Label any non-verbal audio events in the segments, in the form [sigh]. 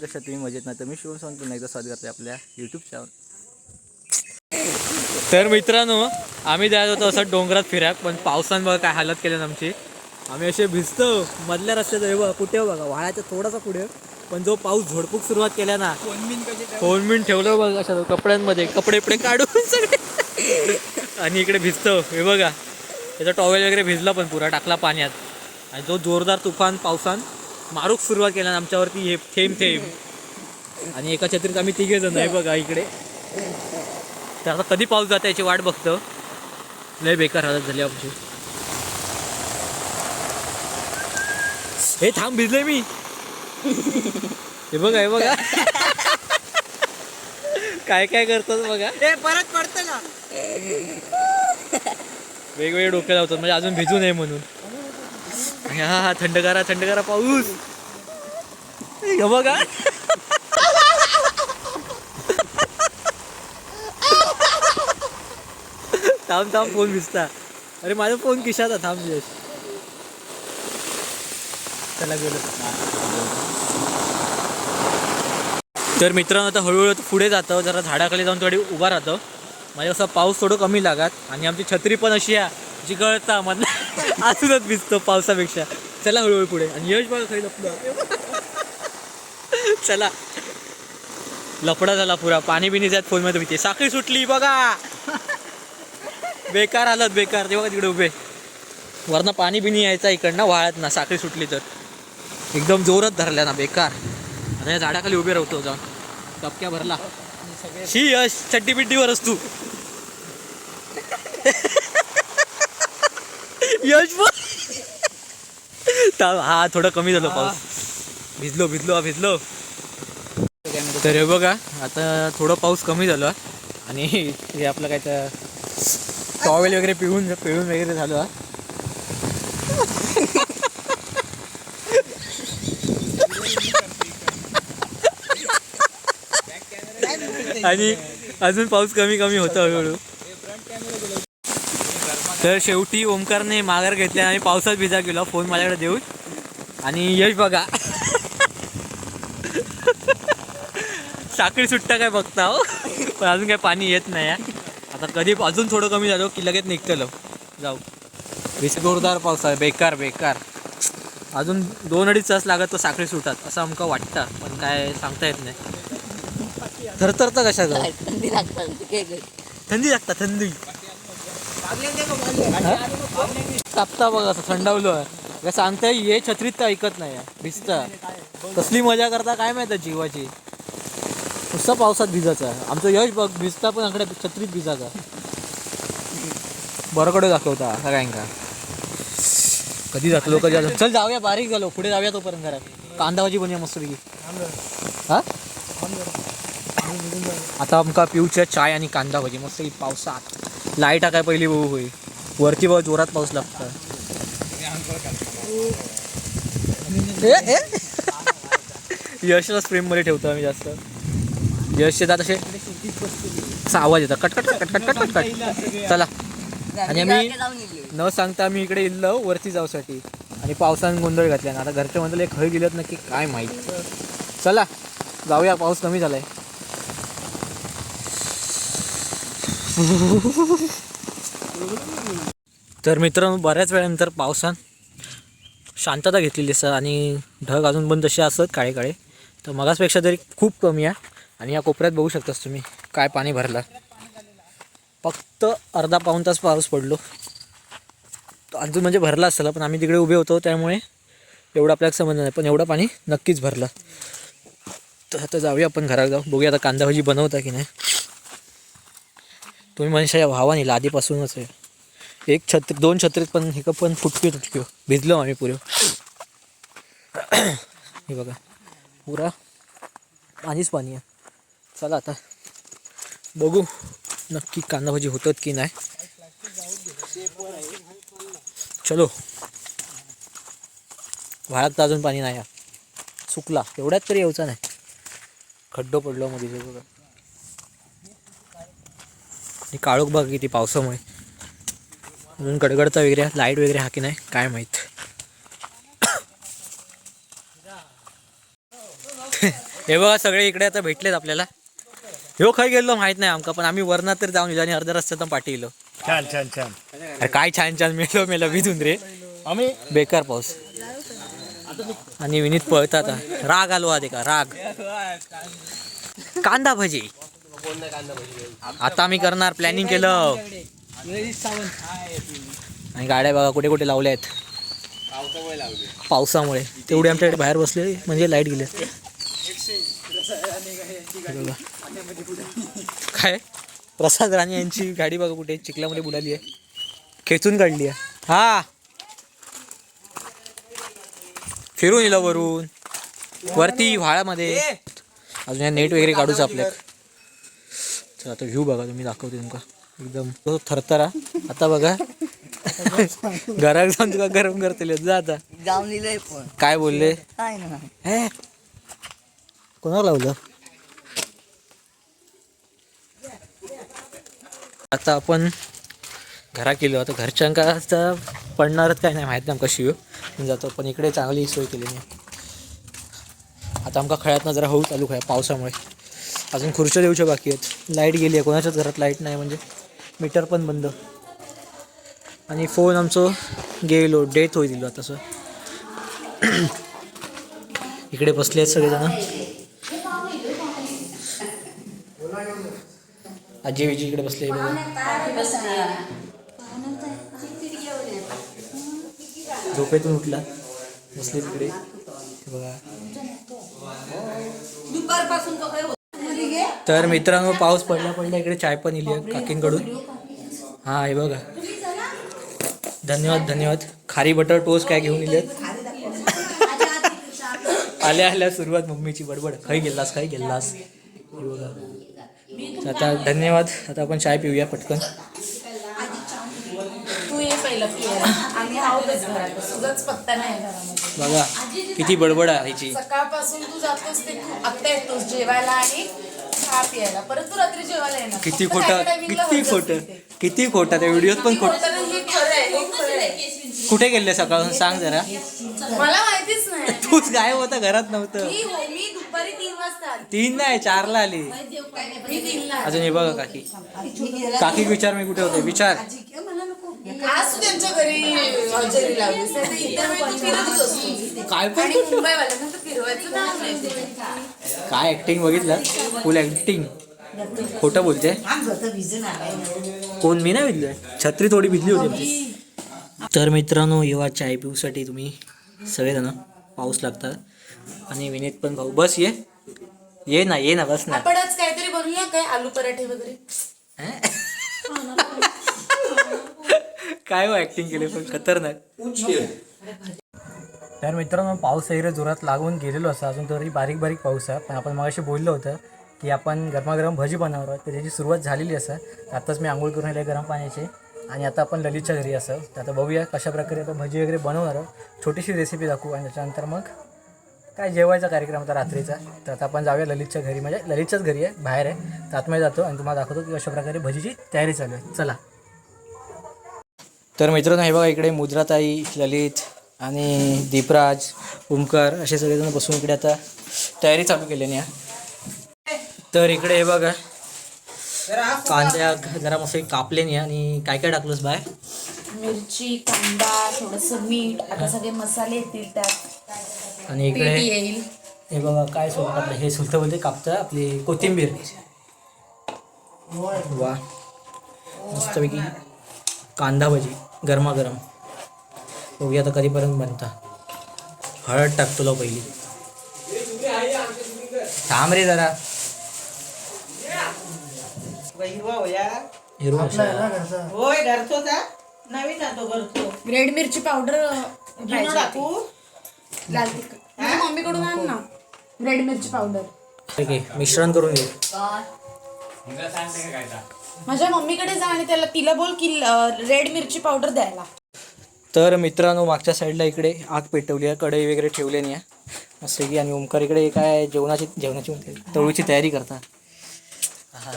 कशा तुम्ही मजेत ना? तर मी शिवम सांगतो पुन्हा एकदा स्वागत करते आपल्या यूट्यूब चॅनल तर मित्रांनो आम्ही जात होतो असं डोंगरात फिराक पण पावसानं बघा काय हालत केली आमची. आम्ही असे भिजतो मधल्या रस्त्यात हे बघा कुठे बघा वाळाच्या थोडासा पुढे. पण जो पाऊस झोडपूक सुरुवात केल्या ना फोन बिन ठेवलं बघा अशा कपड्यांमध्ये कपडे बिपडे काढून सगळे. आणि इकडे भिजतो हे बघा. त्याचा टॉवेल वगैरे भिजला पण पुरा टाकला पाण्यात. आणि जो जोरदार तुफान पावसान मारूक सुरुवात केला आमच्यावरती हे थेंब थेंब. आणि एका छत्रीत आम्ही तिघे जण आहे बघा इकडे. तर आता कधी पाऊस जाता याची वाट बघतो. लय बेकार हालत झाली आमची. हे थांब भिजले मी. हे बघा हे बघा. काय काय करतात बघा. ए परत पडतं का? वेगवेगळे डोके लावतात म्हणजे अजून भिजू नये म्हणून. हा हा थंडगारा थंडगारा पाऊस. हे बघा. थांब थांब फोन भिजता अरे माझा फोन किशात थांब यश. चला गेलो. तर मित्रांनो आता हळूहळू पुढे जातो. जरा झाडाखाली जाऊन थोडी उभा राहतो. म्हणजे असं पाऊस थोडं कमी लागत. आणि आमची छत्री पण अशी आहे जी गळता मधला [laughs] अजूनच भिजतो पावसापेक्षा. चला हळूहळू पुढे. आणि यश बघा खाली लपलं. [laughs] चला. लफडा झाला पुरा. पाणी बिनी जात फोनमध्ये भीती. साखळी सुटली बघा. बेकार हालत बेकार. ते बघा तिकडे उभे. वरनं पाणी बिनी यायचा इकडनं वाळत ना साखळी सुटली तर. एकदम जोरात धरल्या ना बेकार. आता या झाडाखाली उभे राहतो जाऊन. डबक्या भरला. शी यश चड्डी बिड्डीवर तू. यश पण हा थोडं कमी झालं पाऊस. भिजलो भिजलो भिजलो. तर हे बघा आता थोडं पाऊस कमी झालं. आणि हे आपलं काय तर टॉवेल वगैरे पिऊन पिळून वगैरे झालं हा. आणि अजून पाऊस कमी कमी होता हळूहळू तर शेवटी ओमकारने माघार घेतल्या आणि पावसात भिजा गेला फोन माझ्याकडे देऊन आणि यश बघा साखळी सुट्टा काय बघता हो पण अजून काय पाणी येत नाही आहे. आता कधी अजून थोडं कमी झालं की लगेच निघतलं. जाऊ. वीस जोरदार पाऊस आहे. बेकार बेकार. अजून दोन अडीच तास लागत तो साखळी सुटात असं आमका वाटतं पण काय सांगता येत नाही. थरथरतं कशा ग थंडी लागतात थंडी लागता थंडी. कापता बघ असं थंडावलं काय सांगता ये छत्रीत तर ऐकत नाही भिजता. कसली मजा करता काय माहिती जीवाची? नुसतं पावसात भिजायचा. आमचं यश बघ भिजता पण आकडे छत्रीत भिजायचा. बरोकडे दाखवता सगळ्यांका कधी जातो कधी जातो चल जाऊया बारीक झालो. पुढे जाऊया तोपर्यंत घरात. कांदा भाजी बनूया मस्तपैकी. हा? आता आमका पिऊच्या चाय आणि कांदा भाजी मस्त पावसात. लाइट काय पहिली बघू होई वरती बघ जोरात पाऊस लागतो यशला स्प्रेममध्ये ठेवतो आम्ही जास्त. यशचे जात असे? असा आवाज येतात कट कट कट कट चला. आणि आम्ही न सांगता आम्ही इकडे इल्लो वरती जाऊसाठी आणि पावसाने गोंधळ घातल्या. आता घरचे म्हणले खळ गेलेत नक्की काय माहीत. चला जाऊया. पाऊस कमी झालाय. तर मित्रांनो बऱ्याच वेळानंतर पावसान शांतता घेतलेली असं आणि ढग अजून पण तसे असत काळे काळे. तर मगासपेक्षा तरी खूप कमी आहे. आणि या कोपऱ्यात बघू शकतास तुम्ही काय पाणी भरलं. फक्त अर्धा पाऊण तास पाऊस पडलो. अजून म्हणजे भरला असला पण आम्ही तिकडे उभे होतो त्यामुळे एवढं आपल्याला समजलं नाही पण एवढं पाणी नक्कीच भरलं. तर आता जाऊया आपण घरात जाऊ बघूया आता कांदा भाजी बनवता की नाही. तुम्ही म्हणशा या भावाने आधीपासूनच आहे. एक छत्री दोन छत्रीत पण हे पण फुटकी तुटक्यो हो, भिजलो आम्ही पुरे. हे बघा पुरा पाणीच पाणी आहे. चला आता बघू नक्की कांदा भाजी होतात की नाही. चलो. वाळात तर अजून पाणी नाही हा. सुकला. एवढ्यात तरी यायचा नाही. खड्डो पडलो मध्ये बघा. आणि काळोख बघ किती पावसामुळे. अजून गडगडता वगैरे लाइट वगैरे हा की नाही काय माहीत. हे बघा सगळे इकडे आता भेटलेत आपल्याला. ह्यो खय गेलो माहीत नाही आमका पण आम्ही वरनात तर जाऊन येलो आणि अर्ध्या रस्त्यात पाठी गेलो छान छान छान. अरे काय छान छान मेलो मेलो विधून रे. आम्ही? बेकार पाऊस. आणि विनीत पळतात राग आलो आधी का? राग. कांदा भजी. आता आम्ही करणार प्लॅनिंग केलं. आणि गाड्या बघा कुठे कुठे लावल्या आहेत. पावसामुळे. तेवढे आमच्याकडे बाहेर बसले म्हणजे लाइट गेले. काय? प्रसाद राणे यांची गाडी बघा कुठे चिखलामध्ये बुडाली आहे. खेचून काढली आहे. हा. फिरून येलं वरून. वरती व्हाळामध्ये. अजून या नेट वगैरे काढूच आपल्या चला आता व्ह्यू बघा तुम्ही दाखवते तुमका एकदम तो थरथरा. आता बघा. [laughs] घरात जाऊन तुका गरम करतले जा आता. जाऊन लिहिलंय पण काय बोलले? कोणाला लावलं? आता आपण घरा केलो आता घरच्यांका आता पडणारच काय नाही माहीत नाही कशी शिव. म्हणजे जातो पण इकडे चांगली सोय केली मी आता आमका खळ्यातनं जरा हळू चालू आहे पावसामुळे. अजून खुर्च्या देऊच्या बाकी आहेत. लाइट गेली आहे कोणाच्याच घरात लाइट नाही म्हणजे मीटर पण बंद. आणि फोन आमचं गेलो डेथ होई दिलो तसं इकडे बसले आहेत सगळेजण. आजी विजी इकडे बसले बघा झोपेतून उठला. बसले तिकडे. हे बघा. दुपारपासून तो काय तर मित्रांनो पाऊस पडल्या पडल्या इकडे चाय पण इली आहे काकींकडून. हा हे बघा. धन्यवाद धन्यवाद. खारी बटर टोस्ट काय घेऊन इले आल्या आल्या सुरुवात मम्मीची. बडबड. खाई गेलास खाई गेलास. हे बघा. आता धन्यवाद. आता आपण चाय पिऊया पटकन. बघा किती बडबड आहे हिची. सकाळपासून तू जातोस ते आत्ता येतोस जेवायला आणि चहा पियाला परत तू रात्री जेवायला येणार. किती खोटं किती खोटं. किती खोटं त्या व्हिडिओत पण खोट कुठे गेले सकाळून सांग जरा. मला माहितीच नाही. तूच गायब होता घरात नव्हतं. मी हो मी दुपारी तीन नाही चारला आली. अजून हे बघा काकी. काकी विचार मी कुठे होते? विचार. आज तू त्यांच्या घरी हजेरी लावलीस नाही तर इतर वेळी तू फिरतच असतो. काय पण आणि मुंबईवाल्यांना तर फिरवायचं नाव नाही तुझं. काय ऍक्टिंग बघितलं? फुल ऍक्टिंग खोटं बोलते. कोण? मी नाही भिजलोय छत्री थोडी भिजली होती आमची तर मित्रांनो येवा चाय पिऊसाठी तुम्ही सगळेजण पाऊस लागतात. आणि विनीत पण भाऊ बस ये. ये ना ये ना बस ना. आपण आज काहीतरी बनवूया काय? आलू पराठे वगैरे? काय हो ऍक्टिंग केली पण? खतरनाक. तर मित्रांनो पाऊस वगैरे जोरात लागून गेलेलो असं. अजून तरी बारीक बारीक पाऊस आहे. पण आपण मगाशी बोललो होतं की आपण गरमागरम भजी बनवणार आहोत. तर त्याची सुरुवात झालेली असं. आत्ताच मी आंघोळ करून राहिले गरम पाण्याचे. आणि आता आपण ललितच्या घरी असं. तर आता बघूया कशा प्रकारे आता भजी वगैरे बनवणार आहोत. छोटीशी रेसिपी दाखवू आणि त्याच्यानंतर मग काय जेवायचा कार्यक्रम होता रात्रीचा? तर आता आपण जाऊया ललितच्या घरी. म्हणजे ललितच्याच घरी आहे बाहेर आहे. तर आतमध्ये जातो आणि तुम्हाला दाखवतो की कशा प्रकारे भजीची तयारी चालू आहे. चला. तर मित्रांनो हे बघा इकडे मुद्राताई ललित आणि दीपराज ओमकार असे सगळेजण बसून इकडे आता तयारी चालू केल्याने आहे. तर इकडे हे बघा कांद्या जरा मस्त कापलेने आणि काय काय टाकलंस बाय? मिरची कांदा थोडस मीठ आता सगळे मसाले येतील त्यात. आणि पीठ इकडे येईल. हे बघा काय सोबत आपलं हे सुलतं बोलते कापतं आपली कोथिंबीर. वा. मस्तपैकी कांदा भजी गरमागरम. बघूया आता कधीपर्यंत बनता. हळद टाक तुला पहिली. थांब रे जरा. हिरवा. होय घरचोच हा? नवीन घरचो रेड मिरची पावडर जुनं टाकू. लाल तिखट. माझ्या मम्मीकडून आण ना. रेड मिरची पावडर ठीक आहे मिश्रण करून घे. माझ्या मम्मीकडे जा आणि त्याला तिला बोल की रेड मिरची पावडर द्यायला. तर मित्रांनो मागच्या साईडला इकडे आग पेटवली आहे कढई वगैरे ठेवली नाही आहे. मस्त की आणि ओमकार इकडे काय जेवणाची जेवणाची म्हणते तळूची तयारी करता हा,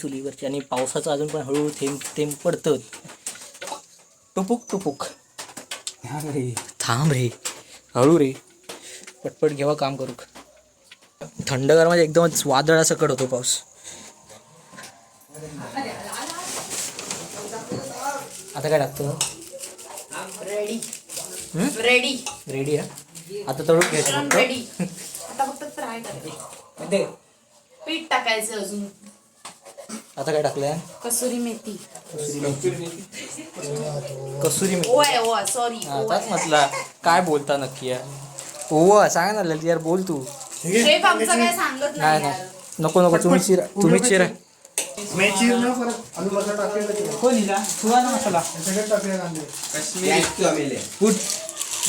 चुलीवरची. आणि पावसाचं अजून पण हळूहळू थेंब थेंब पडतं. टुपुक टुपुक. थांब रे. हळू रे. पटपट घेवा काम करू. थंडगार म्हणजे एकदमच वादळ असं कड होतो पाऊस. आता काय टाकतो? रेडी? रेडी रेडी आहे. आता तळून घ्यायचं फक्त. रेडी आता फक्त फ्राय करायचं. दे. पीठ टाकायचं अजून. आता काय टाकलंय? कसुरी मेथी. कसुरी मेथी. ओय ओवा सॉरी त्याच म्हटला काय बोलता नक्की यार? ओवा सांग ना ललित यार बोल तू. शेफ आमचं काय सांगत नाही नाही. नको नको तुम्ही चिरा तुम्ही चिरा. मैं चीर ना परत आलू मसाला टाकलेला कोण मसाला.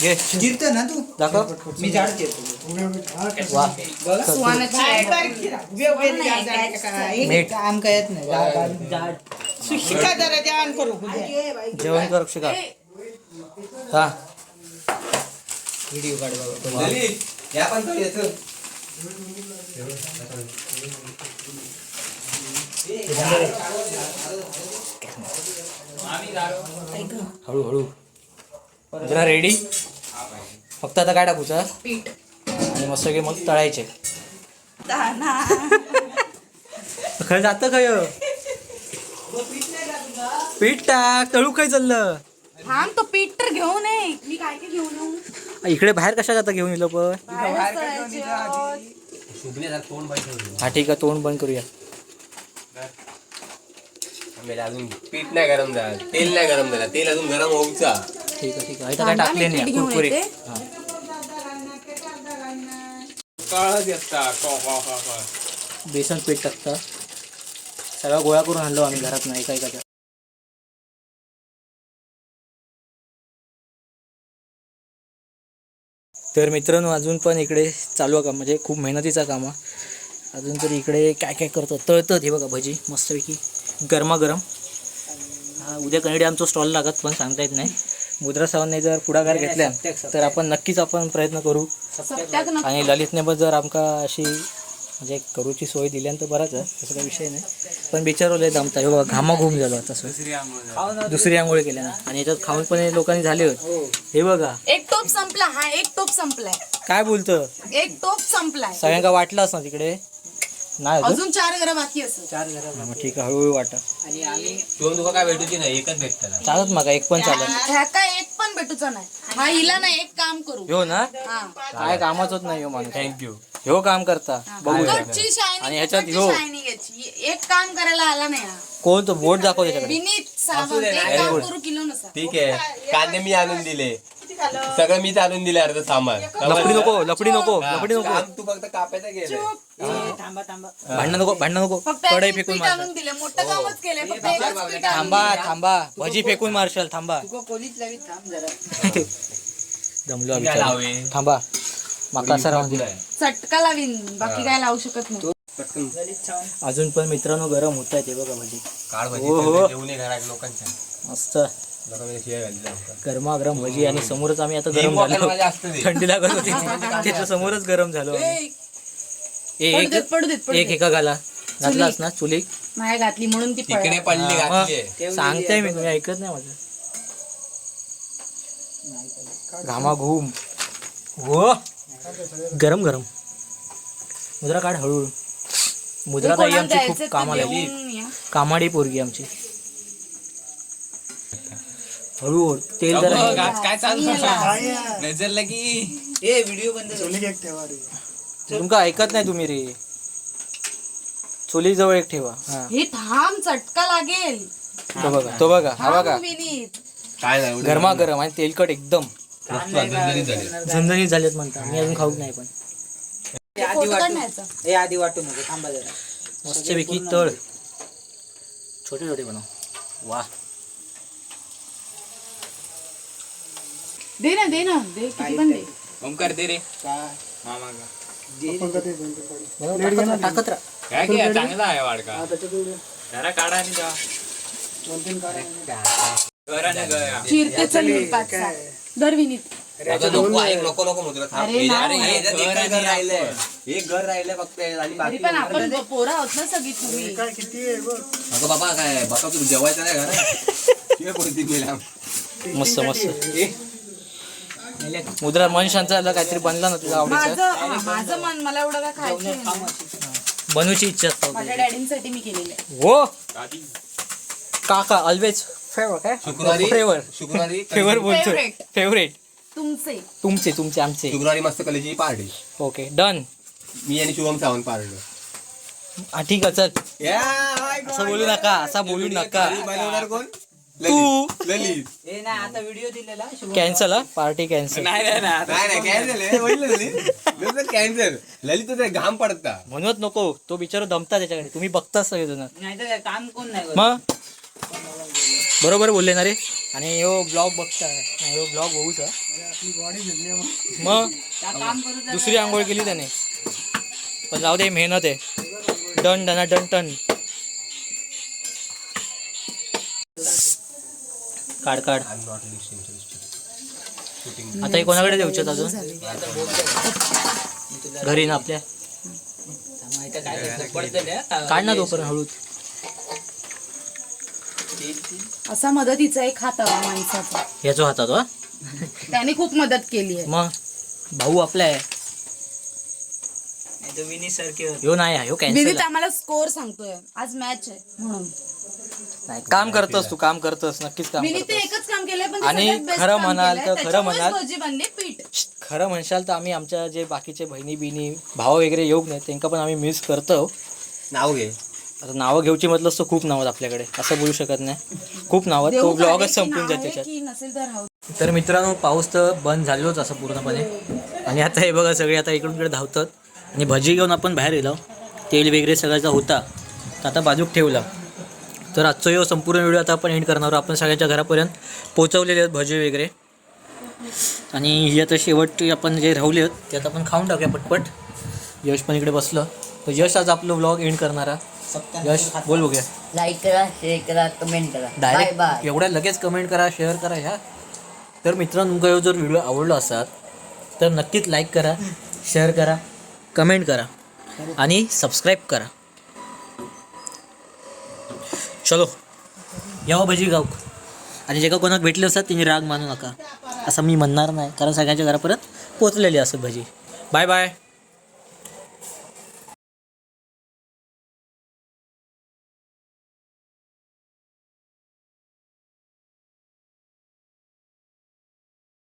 घे. चिरतो ना तू. दाखव. मी झाड हा. मीठ. काम काय येत नाही. शिका जरा जेवण करू उद्या. जेवण कर शिका. हा. व्हिडिओ काढ बाबा. या पण तो येतो हळू हळू. जरा रेडी फक्त आता काय टाकूचा? पीठ. आणि मस्त की मग तळायचे. खरं जातं खय पीठ टाक तळू काय चाललं? थांब तो पीठ तर घेऊन ये. मी काय काय घेऊन येऊ? इकडे बाहेर कशा जाता घेऊन येलो पण बाहेरच आहोत. हा ठीक आहे तोंड बंद करूया. अजून पीठ नाही गरम झालं तेल नाही गरम झालं तेल अजून गरम होऊचा. ठीक आहे ठीक आहे. इथं काय टाकले नाही घेऊन कुरकुरीत. येते. हा. बेसन पीठ टाकता सगळा गोळा करून आणलो आम्ही घरात नाही एका एकाच्या तर मित्रांनो अजून पण इकडे चालू आहे काम. म्हणजे खूप मेहनतीचा काम आहे. अजून तरी इकडे काय काय करतो? तळतं हे बघा भजी मस्तपैकी गरमागरम. हा उद्या कनेडे आमचा स्टॉल लागत पण सांगता येत नाही. मुद्रा सावंतने जर पुढाकार घेतल्या तर आपण नक्कीच आपण प्रयत्न करू. आणि ललितने पण जर आमका अशी म्हणजे करूची सोय दिल्यानंतर बराच आहे तसं काही विषय नाही. पण बिचारवले दमता हे बघा घामा घुम झालो आता तसं दुसरी आंघोळ केल्या ना. आणि याच्यात खाऊन पण हे लोकांनी झाले होत. हे. बघा. एक टोप संपला हा एक टोप संपलाय. काय बोलतं? एक टोप संपलाय. सगळ्यांका वाटलाच ना तिकडे? नाही? अजून? चार घरं बाकी असत चार घरा हा, मग ठीक आहे हळूहळू वाटा. आणि आम्ही दोन तुका काय भेटूची नाही? एकच भेटतं चालत मग एक पण चालत ह्या काय एक पण भेटूचा नाही. हा हिला नाही एक काम करू. हो ना? हा. काय कामाच होत नाही हो माणूस. थँक्यू ह्यो काम करता. बघू शायनिंग आणि ह्याच्यात ह्यो. शायनिंग याची. एक काम करायला आला नाही हा. कोण तो बोट दाखव त्याच्याकडे. एक काम. करू किलो नसा ठीक आहे. कांदे मी आणून दिले. सगळं मीच आणून दिले अर्ध सामान. लपडी नको लपडी नको लपडी नको. काम तू फक्त कापायचं गेलं थांबा थांबा. भांडण नको भांडण नको. कढई फेकून पीठ मारशाल. आणून दिले मोठं कामच केलंय. फक्त एकच पीठ आणून थांबा थांबा. भजी फेकून मारशाल थांबा. तुका कोणीच लावी थांब जरा. दमलो आम्ही काय चला. लावे? थांबा. माका असं राहून दे. चटका लावीन. बाकी काय लावू शकत नाही. छान अजून पण मित्रांनो गरम होत आहे ते बघा भजी काळ भजी हो, हो. जेवणे घरात लोकांच्या. मस्त. गरमागरम भजी आणि समोरच आम्ही आता गरम झालो. माझ्या. थंडी लागत होती. त्याच्या समोरच गरम झालो एक एक घाला घातलास ना चुली? माया घातली म्हणून ती तिकडे पडली. पडली हा, घातली मग सांगताय मी तुम्ही ऐकत नाही माझं. घामा घुम. हो. गरम गरम. मुद्रा काढ हळूहळू. मुद्रा ताई आमची खूप कामाला. कामाडी पोरगी आमची. हळू तेल जरा काय चालू नजर लगी ए व्हिडिओ बंद कर. चुलीक एक ठेवा रे. तुमका ऐकत नाही तुम्ही रे. चुली जवळ एक ठेवा हा. हे थांब चटका लागेल. तो बघा तो बघा हा बघा. थांब काय नाही गरमा गरम आणि तेलकट एकदम. झणझणीत झाली. झणझणीत झालेत म्हणता. मी अजून खाऊक नाही पण. ए, आधी फोटो वाटू. काढण्याचा. ए आधी वाटू नको थांबा जरा. मस्तपैकी तळ. छोटे छोटे बनव. वा. दे ना दे ना. दे किती पण दे. ओमकार दे रे. काय? मामा का. टाकत- राहा चांगला आहे वाडका. हा, जरा काढा आणि जा. चिरते चल मी पाच सहा नको ऐक नको नको मुद्रा. थांब. अरे नाही. अरे हे जर एकच घर राहिलंय एक घर राहिलंय फक्त आणि तरी बाकी पण आपण पोरं आहोत ना सगळी तुम्ही. काय किती आहे बघ. अगं बाबा काय बाबा तू जेवायचं नाही मिळाम [laughs] मस्त मस्त. मुद्रा मन शांत झालं काहीतरी बनला ना तुझ्या आवडीचं? माझं माझं मन मला एवढं काय खायचं नाही. बनवूची इच्छा असते माझ्या डॅडींसाठी मी केलेलं आहे. हो. काका ऑलवेज फेवर काय? शुक्रवारी फेवर शुक्रवारी [laughs] फेवर बोलतोय. Favorite. फेवरेट तुमचे. तुमचे तुमचे आमचे. शुक्रवारी मस्त कलेची पार्टी. ओके डन मी आणि शुभम सावंत पार्टी. हा ठीक आहे चल. असं बोलू नका असं बोलू नका. बनवणार कोण? तू. ललित ललित. हे ना आता व्हिडिओ दिलेला शुभम कॅन्सल हा? पार्टी कॅन्सल नाही नाही कॅन्सल कॅन्सल ललित तुझा घाम पडता. म्हणत नको तो बिचारा दमता त्याच्याकडे. तुम्ही बघता सगळेजण. नाही तर काम कोण नाही करत. मग? बरोबर बोलले ना रे. आणि ह्यो ब्लॉग बघता. ह्यो ब्लॉग बघूचा आपली बॉडी भेटली मग? मग त्या काम करू तर दुसरी आंघोळ केली त्याने. पण जाऊ दे मेहनत आहे. डन डना डन टन काढ काढ. आता हे कोणाकडे देऊच्यात अजून? घरी ना आपल्या. हा. काढ ना तोपर्यंत हळू असा मदतीचा एक हात हवा माणसाचा. ह्याचो हातात हा? त्याने खूप मदत केली आहे. मग? भाऊ आपला आहे. विनी होते. ह्यो नाही हा, ह्यो कॅन्सल विनीत आम्हाला स्कोर सांगतोय. आज मॅच आहे म्हणून. नाही काम करतोस तू काम करतोस नक्कीच काम ते एकच काम केलंय पण ते आणि सगळ्यात best खरं काम म्हणाल केलंय. तर खरं त्याच्यामुळेच म्हणाल- भजी बनली पीठ. खरं म्हणशाल तर आम्ही आमच्या जे बाकीचे बहिणी बिनी भाव वगैरे येऊ नाही त्यांना पण आम्ही मिस करतो नाव घे. आता नावं घेऊची म्हटलं तर खूप नावं आहेत आपल्याकडे. असं बोलू शकत नाही. खूप नावं आहेत. तो देऊ ब्लॉगच संपून नाव जाईल आहे त्याच्यात. की नसेल तर राहू तर मित्रांनो पाऊस तर बंद झालोच असं पूर्णपणे. आणि आता हे बघा सगळे आता इकडून इकडे धावतात. आणि भजी घेऊन आपण बाहेर गेलो. तेल वगैरे सगळ्याचा होता. तर आता बाजूक ठेवला. तर आजचा यो संपूर्ण व्हिडिओ आता आपण एंड करणार आहोत. आपण सगळ्यांच्या घरापर्यंत पोहोचवलेले आहेत भजी वगैरे. आणि ही आता शेवट आपण जे राहले आहेत ते आता आपण खाऊन टाकूया पटपट. यश पण इकडे बसलं. तर यश आज आपलं व्लॉग एंड करणारा यश बोल बघूया. लाईक करा शेअर करा कमेंट करा. डायरेक्ट बाय एवढ्या लगेच कमेंट करा शेअर करा ह्या. तर मित्रांनो तुमका जर व्हिडिओ आवडला असाल तर नक्कीच लाईक करा शेअर करा कमेंट करा. आणि सबस्क्राईब करा. चलो. यावं भजी गाव आणि जे का कोणाक भेटले असतात तिने राग मानू नका. असं मी म्हणणार नाही. कारण सगळ्यांच्या घरापर्यंत पोचलेली असं भजी. Bye bye